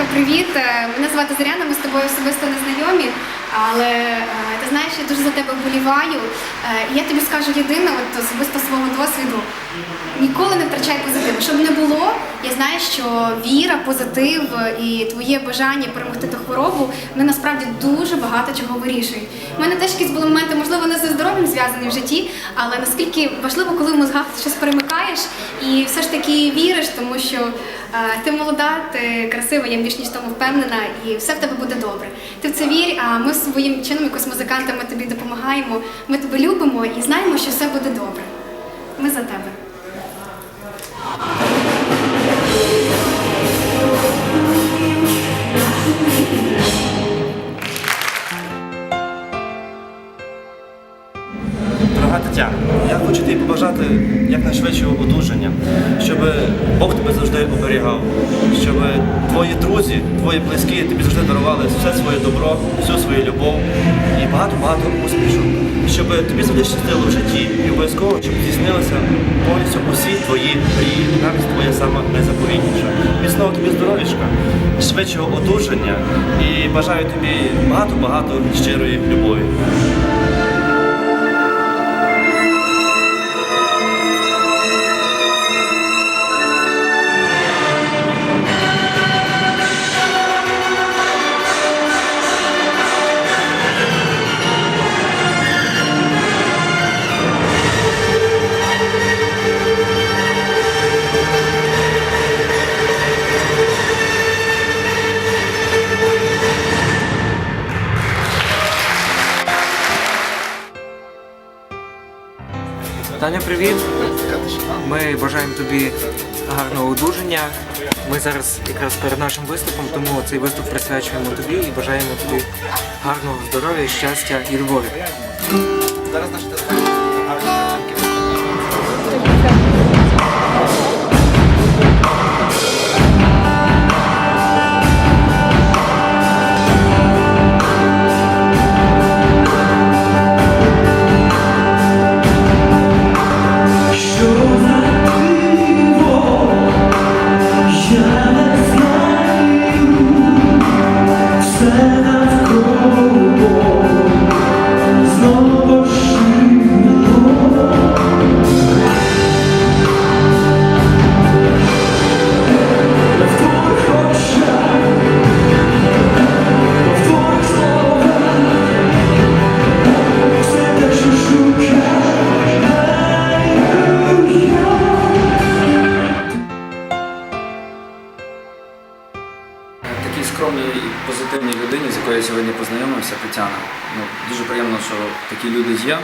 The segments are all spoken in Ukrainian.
Oscar. Звати Зоряна, ми з тобою особисто не знайомі, але е, ти знаєш, я дуже за тебе вболіваю. Е, і я тобі скажу єдине, от особисто свого досвіду. Ніколи не втрачай позитиву. Щоб не було, я знаю, що віра, позитив і твоє бажання перемогти ту хворобу, вони насправді дуже багато чого вирішують. У мене теж якісь були моменти, можливо, не зі здоров'ям зв'язані в житті, але наскільки важливо, коли в мозгах щось перемикаєш і все ж таки віриш, тому що е, ти молода, ти красива, я більш ніж тому впевнена, і все в тебе буде добре. Ти в це вір, а ми своїм чином, якось музикантами тобі допомагаємо. Ми тебе любимо і знаємо, що все буде добре. Ми за тебе. Тетяна, я хочу тобі побажати якнайшвидшого одужання, щоб Бог тебе завжди оберігав, щоб твої друзі, твої близькі тобі завжди дарували все своє добро, всю свою любов і багато-багато успішок. Щоб тобі завжди щастило в житті і обов'язково, щоб здійснилися повністю усі твої мрії, навіть твоя сама найзаповітніша. Міцного тобі здоров'ячка, швидшого одужання і бажаю тобі багато-багато щирої любові. Таня, привіт! Ми бажаємо тобі гарного одужання. Ми зараз якраз перед нашим виступом, тому цей виступ присвячуємо тобі і бажаємо тобі гарного здоров'я, щастя і любові. Зараз наш скромній і позитивній людині, з якою я сьогодні познайомився, Тетяна. Ну, дуже приємно, що такі люди є,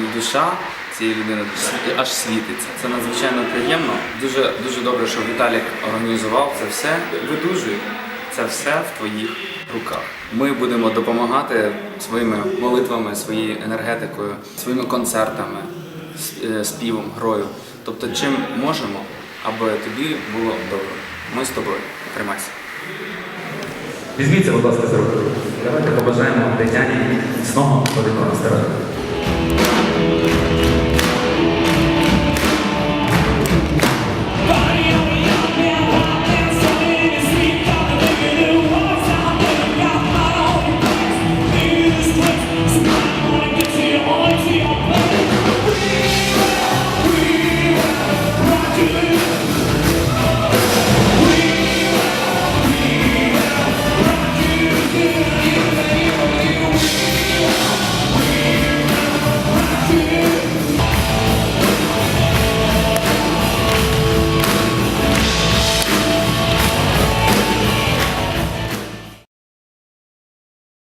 і душа цієї людини аж світиться. Це надзвичайно приємно. Дуже, дуже добре, що Віталік організував це все. Видужуй. Це все в твоїх руках. Ми будемо допомагати своїми молитвами, своєю енергетикою, своїми концертами, е, співом, грою. Тобто, чим можемо, аби тобі було добре. Ми з тобою. Тримайся. Візьміться, будь ласка, за руку. Давайте побажаємо Тетяні сного великого здоров'я.